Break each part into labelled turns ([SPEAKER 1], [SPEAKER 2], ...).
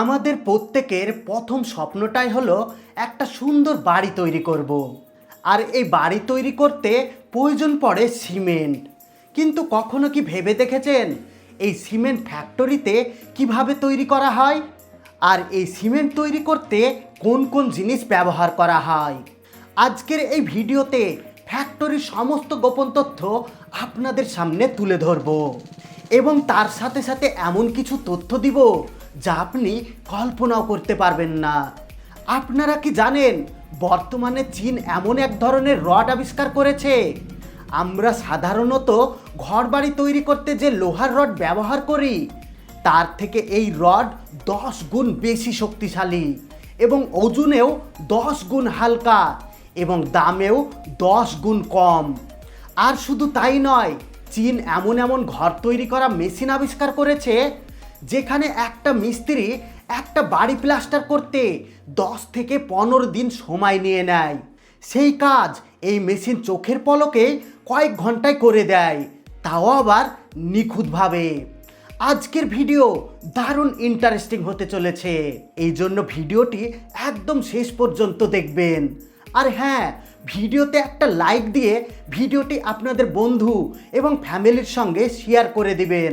[SPEAKER 1] আমাদের প্রত্যেকের প্রথম স্বপ্নটাই হলো একটা সুন্দর বাড়ি তৈরি করব। আর এই বাড়ি তৈরি করতে প্রয়োজন পড়ে সিমেন্ট। কিন্তু কখনো কি ভেবে দেখেছেন? এই সিমেন্ট ফ্যাক্টরিতে কীভাবে তৈরি করা হয়? আর এই সিমেন্ট তৈরি করতে কোন কোন জিনিস ব্যবহার করা হয়? আজকের এই ভিডিওতে ফ্যাক্টরির সমস্ত গোপন তথ্য আপনাদের সামনে তুলে ধরব। এবং তার সাথে সাথে এমন কিছু তথ্য দিব যা আপনি কল্পনাও করতে পারবেন না। আপনারা কি জানেন, বর্তমানে চীন এমন এক ধরনের রড আবিষ্কার করেছে? আমরা সাধারণত ঘরবাড়ি তৈরি করতে যে লোহার রড ব্যবহার করি, তার থেকে এই রড দশ গুণ বেশি শক্তিশালী এবং ওজনেও দশ গুণ হালকা এবং দামেও দশ গুণ কম। আর শুধু তাই নয়, চীন এমন এমন ঘর তৈরি করা মেশিন আবিষ্কার করেছে যেখানে একটা মিস্ত্রি একটা বাড়ি প্লাস্টার করতে দশ থেকে পনেরো দিন সময় নিয়ে নেয়। সেই কাজ এই মেশিন চোখের পলকে কয়েক ঘন্টায় করে দেয়, তাও আবার নিখুঁতভাবে। আজকের ভিডিও দারুণ ইন্টারেস্টিং হতে চলেছে। এই জন্য ভিডিওটি একদম শেষ পর্যন্ত দেখবেন। আর হ্যাঁ ভিডিওতে একটা লাইক দিয়ে ভিডিওটি আপনাদের বন্ধু এবং ফ্যামিলির সঙ্গে শেয়ার করে দিবেন।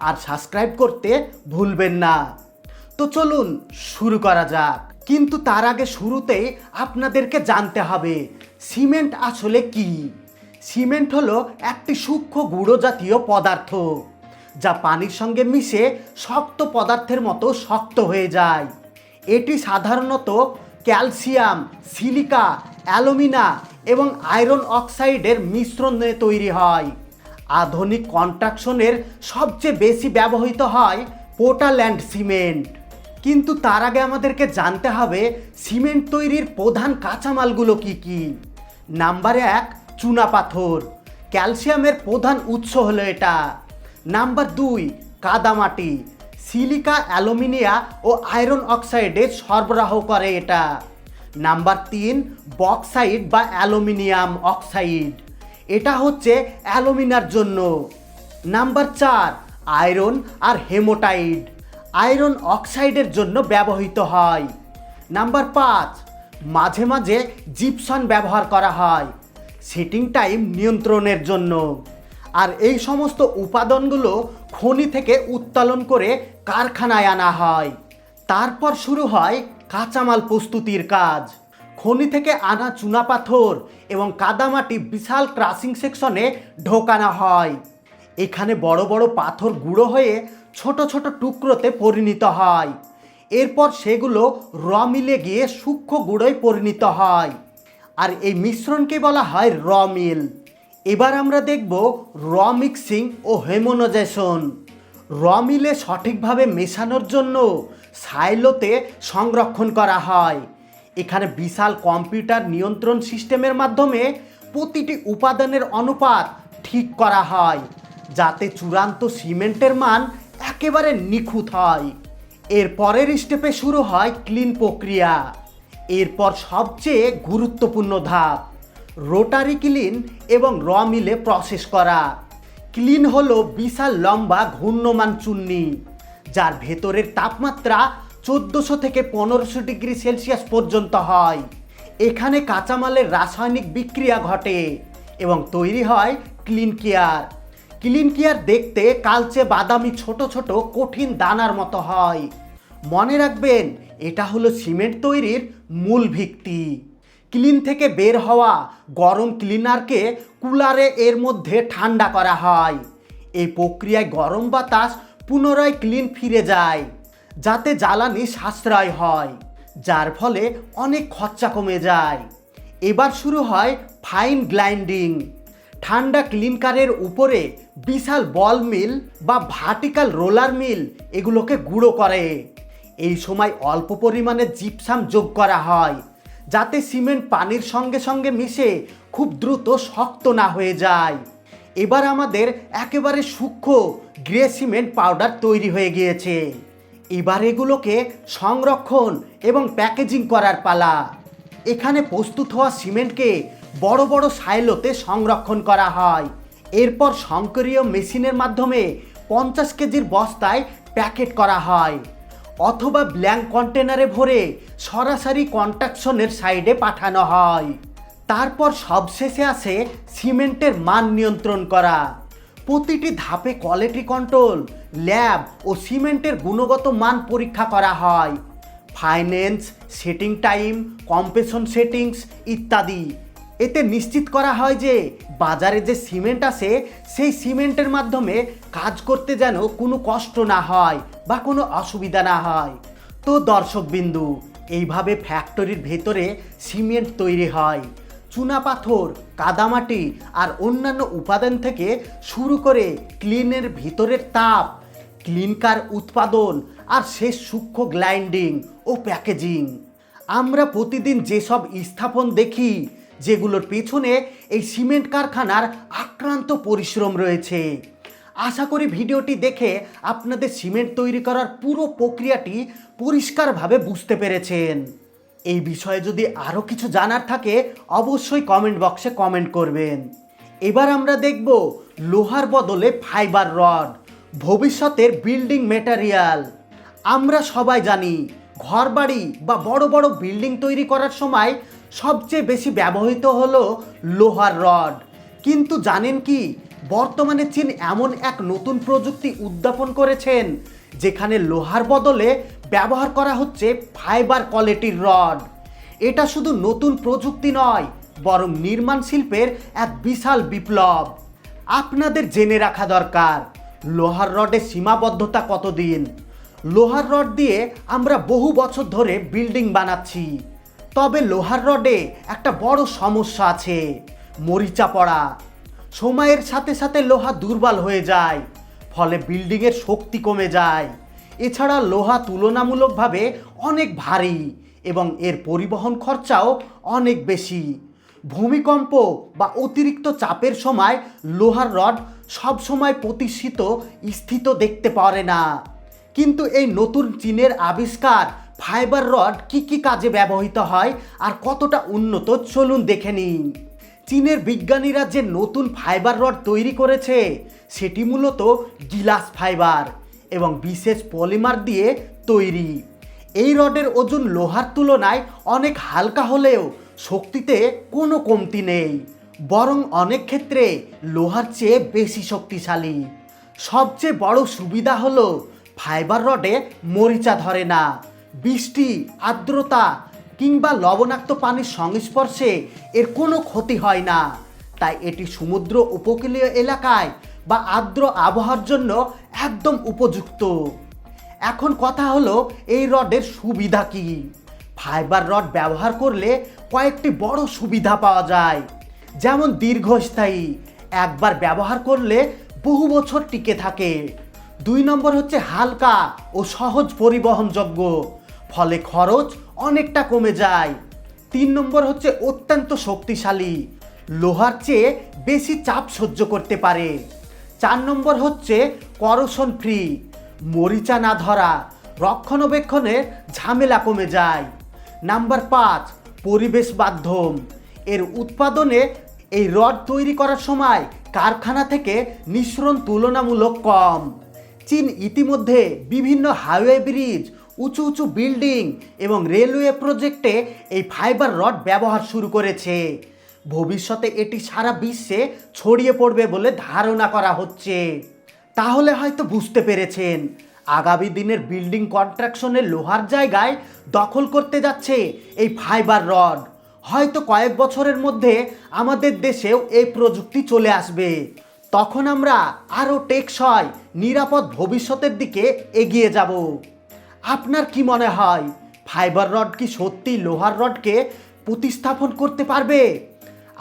[SPEAKER 1] আর সাবস্ক্রাইব করতে ভুলবেন না। তো চলুন, শুরু করা যাক। কিন্তু তার আগে শুরুতেই আপনাদেরকে জানতে হবে, সিমেন্ট আসলে কি? সিমেন্ট হলো একটি সূক্ষ্ম গুঁড়ো জাতীয় পদার্থ, যা পানির সঙ্গে মিশে শক্ত পদার্থের মতো শক্ত হয়ে যায়। এটি সাধারণত ক্যালসিয়াম, সিলিকা, অ্যালুমিনা এবং আয়রন অক্সাইডের মিশ্রণে তৈরি হয়। আধুনিক কনস্ট্রাকশনের সবচেয়ে বেশি ব্যবহৃত হয় পোর্টাল্যান্ড সিমেন্ট। কিন্তু তার আগে আমাদেরকে জানতে হবে সিমেন্ট তৈরির প্রধান কাঁচামালগুলো কি কি। নাম্বার এক, চুনা পাথর। ক্যালসিয়ামের প্রধান উৎস হলো এটা। নাম্বার দুই কাদামাটি সিলিকা, অ্যালুমিনিয়া ও আয়রন অক্সাইডের সরবরাহ করে এটা। নাম্বার তিন বক্সাইড বা অ্যালুমিনিয়াম অক্সাইড। এটা হচ্ছে অ্যালুমিনার জন্য। নাম্বার চার, আয়রন আর হেমোটাইড। আয়রন অক্সাইডের জন্য ব্যবহৃত হয়। নাম্বার পাঁচ, মাঝে মাঝে জিপসন ব্যবহার করা হয়। সেটিং টাইম নিয়ন্ত্রণের জন্য। আর এই সমস্ত উপাদানগুলো খনি থেকে উত্তোলন করে কারখানায় আনা হয়। তারপর শুরু হয় কাঁচামাল প্রস্তুতির কাজ। খনি থেকে আনা চুনাপাথর এবং কাদামাটি বিশাল ক্রাসিং সেকশনে ঢোকানো হয়। এখানে বড় বড় পাথর গুঁড়ো হয়ে ছোট ছোট টুকরোতে পরিণত হয়। এরপর সেগুলো র মিলে গিয়ে সূক্ষ্ম গুঁড়োয় পরিণত হয়। আর এই মিশ্রণকে বলা হয় র মিল। এবার আমরা দেখব র মিক্সিং ও হেমোনোজেশন। র মিলে সঠিকভাবে মেশানোর জন্য সাইলোতে সংরক্ষণ করা হয়। এখানে বিশাল কম্পিউটার নিয়ন্ত্রণ সিস্টেমের মাধ্যমে প্রতিটি উপাদানের অনুপাত ঠিক করা হয়, যাতে চূড়ান্ত সিমেন্টের মান একেবারে নিখুঁত হয়। এর পরের স্টেপে শুরু হয় ক্লিন প্রক্রিয়া। এরপর সবচেয়ে গুরুত্বপূর্ণ ধাপ রোটারি ক্লিন এবং র মিলে প্রসেস করা। ক্লিন হলো বিশাল লম্বা ঘূর্ণমান চুন্নি, যার ভেতরের তাপমাত্রা চোদ্দোশো থেকে পনেরোশো ডিগ্রি সেলসিয়াস পর্যন্ত হয়। এখানে কাঁচামালের রাসায়নিক বিক্রিয়া ঘটে এবং তৈরি হয় ক্লিন কেয়ার। ক্লিন কেয়ার দেখতে কালচে বাদামি ছোট ছোট কঠিন দানার মতো হয়। মনে রাখবেন, এটা হলো সিমেন্ট তৈরির মূল ভিত্তি। ক্লিন থেকে বের হওয়া গরম ক্লিনারকে কুলারে এর মধ্যে ঠান্ডা করা হয়। এই প্রক্রিয়ায় গরম বাতাস পুনরায় ক্লিন ফিরে যায়। যাতে জ্বালানি সাশ্রয় হয়, যার ফলে অনেক খরচা কমে যায়। এবার শুরু হয় ফাইন গ্লাইন্ডিং ঠান্ডা ক্লিনকারের উপরে বিশাল বল মিল বা ভার্টিক্যাল রোলার মিল এগুলোকে গুঁড়ো করে। এই সময় অল্প পরিমাণে জিপসাম যোগ করা হয়, যাতে সিমেন্ট পানির সঙ্গে সঙ্গে মিশে খুব দ্রুত শক্ত না হয়ে যায়। এবার আমাদের একেবারে সূক্ষ্ম গ্রে সিমেন্ট পাউডার তৈরি হয়ে গিয়েছে। এবার এগুলোকে সংরক্ষণ এবং প্যাকেজিং করার পালা। এখানে প্রস্তুত হওয়া সিমেন্টকে বড় বড় সাইলোতে সংরক্ষণ করা হয়। এরপর সংকরীয় মেশিনের মাধ্যমে পঞ্চাশ কেজির বস্তায় প্যাকেট করা হয় অথবা ব্ল্যাঙ্ক কন্টেনারে ভরে সরাসরি কন্ট্রাকশনের সাইডে পাঠানো হয়। তারপর সবশেষে আসে সিমেন্টের মান নিয়ন্ত্রণ করা। প্রতিটি ধাপে কোয়ালিটি কন্ট্রোল ল্যাব ও সিমেন্টের গুণগত মান পরীক্ষা করা হয়। Finance, setting time compression settings ইত্যাদি। এতে নিশ্চিত করা হয় যে, বাজারে যে সিমেন্ট আসে সেই সিমেন্টের মাধ্যমে কাজ করতে যেন কোনো কষ্ট না হয় বা কোনো অসুবিধা না হয়। তো দর্শকবিন্দু এইভাবে ফ্যাক্টরির ভেতরে সিমেন্ট তৈরি হয়। চুনাপাথর কাদামাটি আর অন্যান্য উপাদান থেকে শুরু করে ক্লিনের ভিতরের তাপ ক্লিনকার উৎপাদন আর শেষ সূক্ষ্ম গ্লাইন্ডিং ও প্যাকেজিং। আমরা প্রতিদিন যেসব স্থাপন দেখি, যেগুলোর পেছনে এই সিমেন্ট কারখানার আক্রান্ত পরিশ্রম রয়েছে। আশা করি ভিডিওটি দেখে আপনাদের সিমেন্ট তৈরি করার পুরো প্রক্রিয়াটি পরিষ্কারভাবে বুঝতে পেরেছেন। এই বিষয়ে যদি আরও কিছু জানার থাকে, অবশ্যই কমেন্ট বক্সে কমেন্ট করবেন। এবার আমরা দেখব লোহার বদলে ফাইবার রড ভবিষ্যতের বিল্ডিং মেটারিয়াল আমরা সবাই জানি, ঘরবাড়ি বা বড় বড় বিল্ডিং তৈরি করার সময় সবচেয়ে বেশি ব্যবহৃত হলো লোহার রড। কিন্তু জানেন কি, বর্তমানে চীন এমন এক নতুন প্রযুক্তি উদ্যাপন করেছেন, যেখানে লোহার বদলে ব্যবহার করা হচ্ছে ফাইবার কোয়ালিটির রড। এটা শুধু নতুন প্রযুক্তি নয়, বরং নির্মাণ শিল্পের এক বিশাল বিপ্লব। আপনাদের জেনে রাখা দরকার লোহার রডের সীমাবদ্ধতা কতদিন? লোহার রড দিয়ে আমরা বহু বছর ধরে বিল্ডিং বানাচ্ছি। তবে লোহার রডে একটা বড় সমস্যা আছে, মরিচা পড়া। সময়ের সাথে সাথে লোহা দুর্বল হয়ে যায়, ফলে বিল্ডিংয়ের শক্তি কমে যায়। এছাড়া লোহা তুলনামূলকভাবে অনেক ভারী এবং এর পরিবহন খরচাও অনেক বেশি। ভূমিকম্প বা অতিরিক্ত চাপের সময় লোহার রড সবসময় প্রতিষ্ঠিত, স্থিত দেখতে পারে না। কিন্তু এই নতুন চীনের আবিষ্কার ফাইবার রড কি কি কাজে ব্যবহৃত হয় আর কতটা উন্নত, চলুন দেখে নিন। চীনের বিজ্ঞানীরা যে নতুন ফাইবার রড তৈরি করেছে, সেটি মূলত গিলাস ফাইবার এবং বিশেষ পলিমার দিয়ে তৈরি। এই রডের ওজন লোহার তুলনায় অনেক হালকা হলেও শক্তিতে কোনো কমতি নেই। বরং অনেক ক্ষেত্রে লোহার চেয়ে বেশি শক্তিশালী। সবচেয়ে বড় সুবিধা হলো ফাইবার রডে মরিচা ধরে না। বৃষ্টি, আর্দ্রতা কিংবা লবণাক্ত পানির সংস্পর্শে এর কোনো ক্ষতি হয় না। তাই এটি সমুদ্র উপকূলীয় এলাকায় বা আর্দ্র আবহাওয়ার জন্য একদম উপযুক্ত। এখন কথা হলো এই রডের সুবিধা কি? ফাইবার রড ব্যবহার করলে কয়েকটি বড় সুবিধা পাওয়া যায়। যেমন দীর্ঘস্থায়ী, একবার ব্যবহার করলে বহু বছর টিকে থাকে। দুই নম্বর হচ্ছে হালকা ও সহজ পরিবহনযোগ্য, ফলে খরচ অনেকটা কমে যায়। তিন নম্বর হচ্ছে অত্যন্ত শক্তিশালী, লোহার চেয়ে বেশি চাপ সহ্য করতে পারে। চার নম্বর হচ্ছে করশন ফ্রি, মরিচা না ধরা রক্ষণাবেক্ষণের ঝামেলা কমে যায়। নাম্বার পাঁচ, পরিবেশ বাধ্যম এর উৎপাদনে এই রড তৈরি করার সময় কারখানা থেকে নিঃসরণ তুলনামূলক কম। চীন ইতিমধ্যে বিভিন্ন হাইওয়ে ব্রিজ, উঁচু উঁচু বিল্ডিং এবং রেলওয়ে প্রজেক্টে এই ফাইবার রড ব্যবহার শুরু করেছে। ভবিষ্যতে এটি সারা বিশ্বে ছড়িয়ে পড়বে বলে ধারণা করা হচ্ছে। তাহলে হয়তো বুঝতে পেরেছেন, আগামী দিনের বিল্ডিং কন্ট্রাকশনের লোহার জায়গায় দখল করতে যাচ্ছে এই ফাইবার রড। হয়তো কয়েক বছরের মধ্যে আমাদের দেশেও এই প্রযুক্তি চলে আসবে। তখন আমরা আরও টেকসই, নিরাপদ ভবিষ্যতের দিকে এগিয়ে যাব। আপনার কি মনে হয়, ফাইবার রড কি সত্যি লোহার রডকে প্রতিস্থাপন করতে পারবে?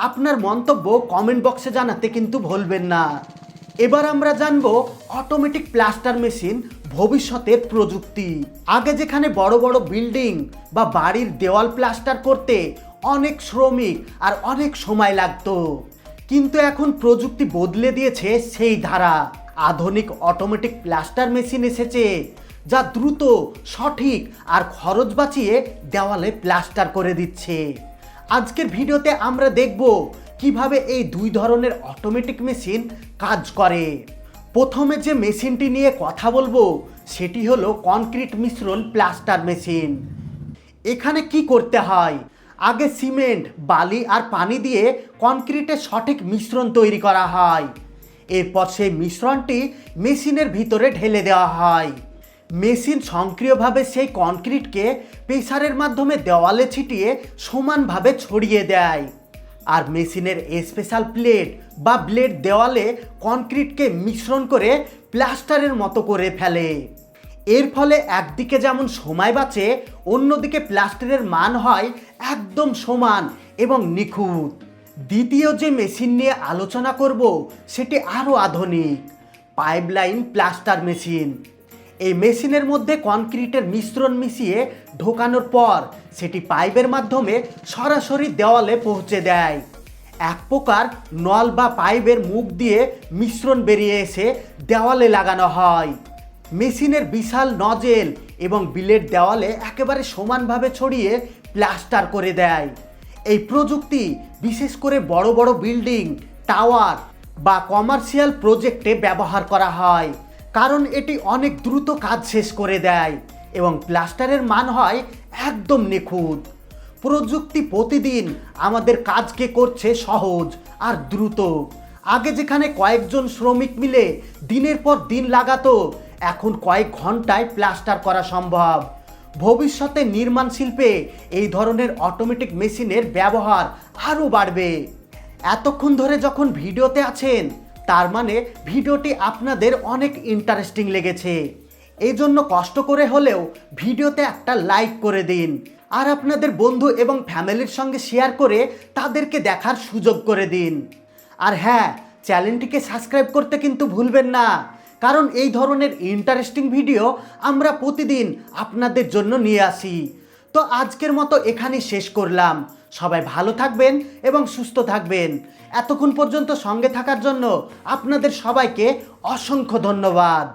[SPEAKER 1] আপনার মন্তব্য কমেন্ট বক্সে জানাতে কিন্তু ভুলবেন না। এবার আমরা জানব অটোমেটিক প্লাস্টার মেশিন ভবিষ্যতের প্রযুক্তি। আগে যেখানে বড় বড় বিল্ডিং বা বাড়ির দেওয়াল প্লাস্টার করতে অনেক শ্রমিক আর অনেক সময় লাগতো। কিন্তু এখন প্রযুক্তি বদলে দিয়েছে সেই ধারা। আধুনিক অটোমেটিক প্লাস্টার মেশিন এসেছে, যা দ্রুত, সঠিক আর খরচ বাঁচিয়ে দেওয়ালে প্লাস্টার করে দিচ্ছে। আজকের ভিডিওতে আমরা দেখব কীভাবে এই দুই ধরনের অটোমেটিক মেশিন কাজ করে। প্রথমে যে মেশিনটি নিয়ে কথা বলব, সেটি হলো কনক্রিট মিশ্রণ প্লাস্টার মেশিন এখানে কি করতে হয়? আগে সিমেন্ট, বালি আর পানি দিয়ে কনক্রিটের সঠিক মিশ্রণ তৈরি করা হয়। এরপর সেই মিশ্রণটি মেশিনের ভিতরে ঢেলে দেওয়া হয়। মেশিন সক্রিয়ভাবে সেই কনক্রিটকে প্রেসারের মাধ্যমে দেওয়ালে ছিটিয়ে সমানভাবে ছড়িয়ে দেয়। আর মেশিনের স্পেশাল প্লেট বা ব্লেড দেওয়ালে কনক্রিটকে মিশ্রণ করে প্লাস্টারের মতো করে ফেলে। এর ফলে একদিকে যেমন সময় বাঁচে, অন্যদিকে প্লাস্টারের মান হয় একদম সমান এবং নিখুঁত। দ্বিতীয় যে মেশিন নিয়ে আলোচনা করব, সেটি আরও আধুনিক, পাইপলাইন প্লাস্টার মেশিন। এই মেশিনের মধ্যে কনক্রিটের মিশ্রণ মিশিয়ে ঢোকানোর পর, সেটি পাইপের মাধ্যমে সরাসরি দেওয়ালে পৌঁছে দেয়। এক প্রকার নল বা পাইপের মুখ দিয়ে মিশ্রণ বেরিয়ে এসে দেওয়ালে লাগানো হয়। মেশিনের বিশাল নজেল এবং বিলেট দেওয়ালে একেবারে সমানভাবে ছড়িয়ে প্লাস্টার করে দেয়। এই প্রযুক্তি বিশেষ করে বড় বড় বিল্ডিং, টাওয়ার বা কমার্শিয়াল প্রজেক্টে ব্যবহার করা হয়, কারণ এটি অনেক দ্রুত কাজ শেষ করে দেয় এবং প্লাস্টারের মান হয় একদম নিখুঁত। প্রযুক্তি প্রতিদিন আমাদের কাজকে করছে সহজ আর দ্রুত। আগে যেখানে কয়েকজন শ্রমিক মিলে দিনের পর দিন লাগাতো এখন কয়েক ঘন্টায় প্লাস্টার করা সম্ভব। ভবিষ্যতে নির্মাণ শিল্পে এই ধরনের অটোমেটিক মেশিনের ব্যবহার আরও বাড়বে। এতক্ষণ ধরে যখন ভিডিওতে আছেন, তার মানে ভিডিওটি আপনাদের অনেক ইন্টারেস্টিং লেগেছে। এই জন্য কষ্ট করে হলেও ভিডিওতে একটা লাইক করে দিন। আর আপনাদের বন্ধু এবং ফ্যামিলির সঙ্গে শেয়ার করে তাদেরকে দেখার সুযোগ করে দিন। আর হ্যাঁ চ্যানেলটিকে সাবস্ক্রাইব করতে কিন্তু ভুলবেন না। কারণ এই ধরনের ইন্টারেস্টিং ভিডিও আমরা প্রতিদিন আপনাদের জন্য নিয়ে আসি। তো আজকের মতো এখানে শেষ করলাম। সবাই ভালো থাকবেন এবং সুস্থ থাকবেন। এতক্ষণ পর্যন্ত সঙ্গে থাকার জন্য আপনাদের সবাইকে অসংখ্য ধন্যবাদ।